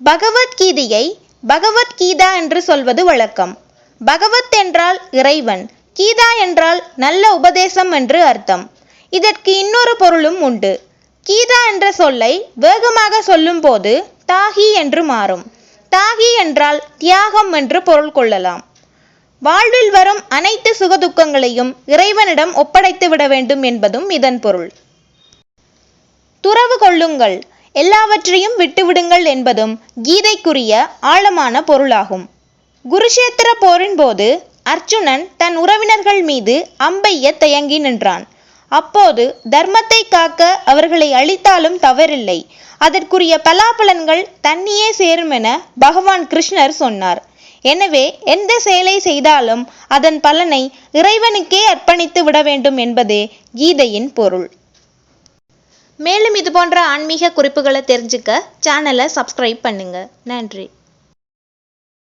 பகவத்கீதையை பகவத்கீதா என்று சொல்வது வழக்கம். பகவத் என்றால் இறைவன் கீதா என்றால் நல்ல உபதேசம் என்று அர்த்தம். இதற்கு இன்னொரு பொருளும் உண்டு. கீதா என்ற சொல்லை வேகமாக சொல்லும்போது தாகி என்று மாறும். தாகி என்றால் தியாகம் என்று பொருள் கொள்ளலாம். வாழ்வில் வரும் அனைத்து சுகதுக்கங்களையும் இறைவனிடம் ஒப்படைத்து விட வேண்டும் என்பதும் இதன் பொருள். துறவு கொள்ளுங்கள். எல்லாவற்றையும் விட்டுவிடுங்கள் என்பதும் கீதைக்குரிய ஆழமான பொருளாகும். குருஷேத்திர போரின் போது அர்ஜுனன் தன் உறவினர்கள் மீது அம்பைய தயங்கி நின்றான். அப்போது தர்மத்தை காக்க அவர்களை அழித்தாலும் தவறில்லை. அதற்குரிய பலாபலன்கள் தன்னியே சேரும் என பகவான் கிருஷ்ணர் சொன்னார். எனவே எந்த செயலை செய்தாலும் அதன் பலனை இறைவனுக்கே அர்ப்பணித்து விட வேண்டும் என்பதே கீதையின் பொருள். மேலும் இது போன்ற ஆன்மீக குறிப்புகளை தெரிஞ்சுக்க சேனலை சப்ஸ்கிரைப் பண்ணுங்கள் நன்றி.